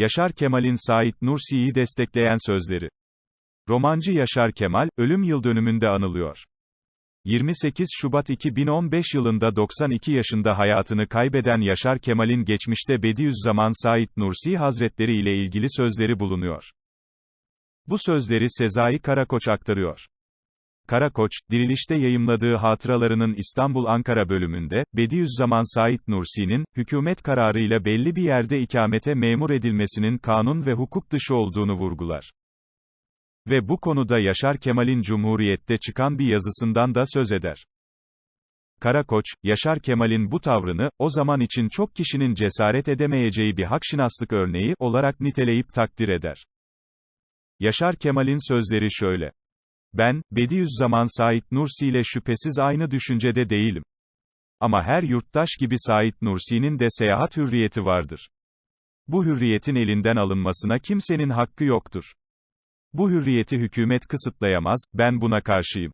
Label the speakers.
Speaker 1: Yaşar Kemal'in Said Nursi'yi destekleyen sözleri. Romancı Yaşar Kemal, ölüm yıldönümünde anılıyor. 28 Şubat 2015 yılında 92 yaşında hayatını kaybeden Yaşar Kemal'in geçmişte Bediüzzaman Said Nursi Hazretleri ile ilgili sözleri bulunuyor. Bu sözleri Sezai Karakoç aktarıyor. Karakoç, Diriliş'te yayımladığı hatıralarının İstanbul-Ankara bölümünde, Bediüzzaman Said Nursi'nin, hükümet kararıyla belli bir yerde ikamete memur edilmesinin kanun ve hukuk dışı olduğunu vurgular. Ve bu konuda Yaşar Kemal'in Cumhuriyet'te çıkan bir yazısından da söz eder. Karakoç, Yaşar Kemal'in bu tavrını, o zaman için çok kişinin cesaret edemeyeceği bir hakşinaslık örneği olarak niteleyip takdir eder. Yaşar Kemal'in sözleri şöyle. Ben, Bediüzzaman Said Nursi ile şüphesiz aynı düşüncede değilim. Ama her yurttaş gibi Said Nursi'nin de seyahat hürriyeti vardır. Bu hürriyetin elinden alınmasına kimsenin hakkı yoktur. Bu hürriyeti hükümet kısıtlayamaz, ben buna karşıyım.